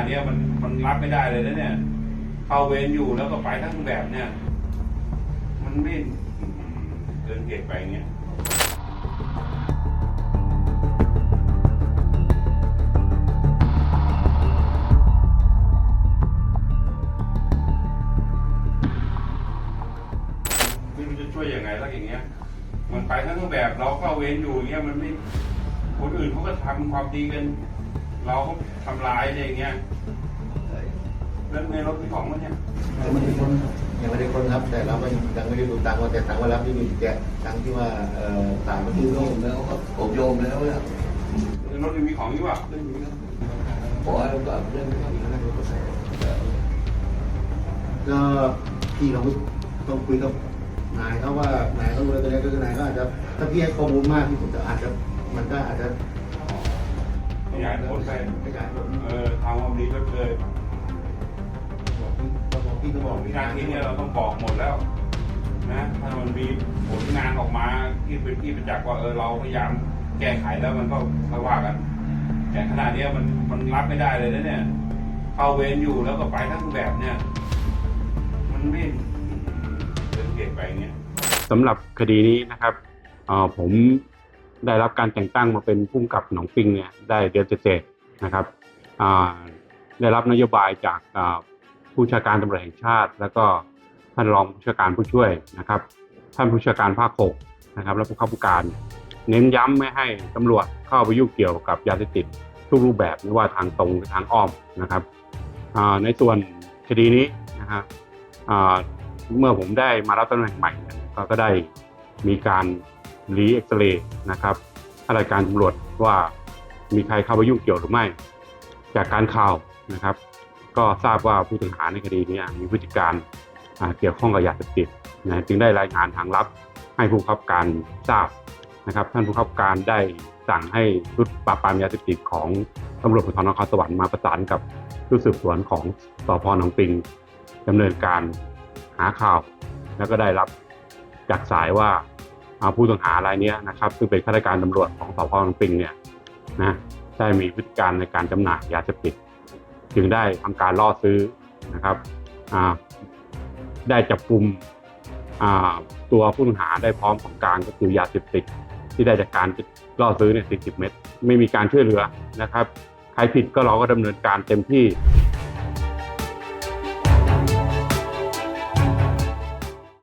ดเนี้ยมันมันรับไม่ได้เลยนะเนี่ยเข้าเวรอยู่แล้วก็ไปทั้งแบบเนี่ย มันไม่เกินเหตุไปอย่างเงี้ยไม่รู้จะช่วยยังไงแล้วอย่างเงี้ย มันไปทั้งแบบเราเข้าเวรอยู่อย่างเงี้ยมันไม่คนอื่นเขาก็ทำความดีกัน เราก็ทำร้ายอะไรอย่างเงี้ยแล้วในรถมีของมันเนี่ยยังไม่ได้ค้นยังไม่ได้ค้นครับ แต่เราไม่ยังไม่ได้ดูตังค์ว่าแต่ตังค์ว่ารับที่มีแกะตังค์ที่ว่าเอ่อสามมันคืคืออโยมแล้วครับผมโยมแล้วเนี่ยในรถมีของอยู่ป่ะไม่มีครับขอให้โอกาสเรื่องนี้ครับก็พี่เราต้องคุยกับนายเขาว่านายเขารู้แล้วตอนนี้ก็คือนายก็อาจจะถ้าพี่ให้ข้อมูลมากที่สุดจะอาจจะมันก็อาจจะ ขยายผลไปขยายผลเออทำความดีก็เคยบอกพี่ก็บอกพี่งานที่เนี่ยเราต้องบอกหมดแล้ว นะถ้ามันมีผลงานออกมาที่เป็นที่ประจักษ์ว่าเออเราพยายามแก้ไขแล้วมันก็ค่อยว่ากันแต่ขนาดเนี้ยมันมันรับไม่ได้เลยนะเนี่ยเข้าเวรอยู่แล้วก็ไปทั้งแบบเนี่ย มันไม่เกินเหตุไปอย่างเงี้ยสำหรับคดีนี้นะครับเอ่อผม ได้รับการแต่งตั้งมาเป็นผู้กำกับหนองปิงเนี่ยได้เดือนเศษๆนะครับได้รับนโยบายจากผู้ชาการตำรวจแห่งชาติ แล้วก็ท่านรองผู้ชาการผู้ช่วยนะครับ ท่านผู้ชาการภาคหกนะครับ และผู้ข้าราชการ เน้นย้ำไม่ให้ตำรวจเข้าไปยุ่งเกี่ยวกับยาเสพติดทุกรูปแบบไม่ว่าทางตรงหรือทางอ้อมนะครับในส่วนคดีนี้นะฮะเมื่อผมได้มารับตำแหน่งใหม่ก็ได้มีการ รีเอ็กซเรย์นะครับให้รการตำรวจว่ามีใครเข้าไปยุ่งเกี่ยวหรือไม่ จากการข่าวนะครับ ก็ทราบว่าผู้ต้องหาในคดีนี้มีพฤติการเกี่ยวข้องกับยาเสพติดนะจึงได้รายงานทางลับให้ผู้บังคับการทราบนะครับ ท่านผู้บังคับการได้สั่งให้ชุดปราบปรามยาเสพติดของตำรวจภูธรนครสวรรค์มาประสานกับชุดสืบสวนของสพหนองปิงดำเนินการหาข่าว แล้วก็ได้รับจากสายว่า อ่าผู้ต้องหารายนี้นะครับซึ่งเป็นข้าราชการตำรวจของสพนปิงเนี่ยนะได้มีพฤติการในการจำหน่ายยาเสพติด จึงได้ทำการล่อซื้อนะครับได้จับกลุ่มตัวผู้ต้องหาได้พร้อมของกลางก็คือยาเสพติดที่ได้จากการล่อซื้อเนี่ย40 เม็ดไม่มีการช่วยเหลือนะครับ ใครผิดก็เราก็ดำเนินการเต็มที่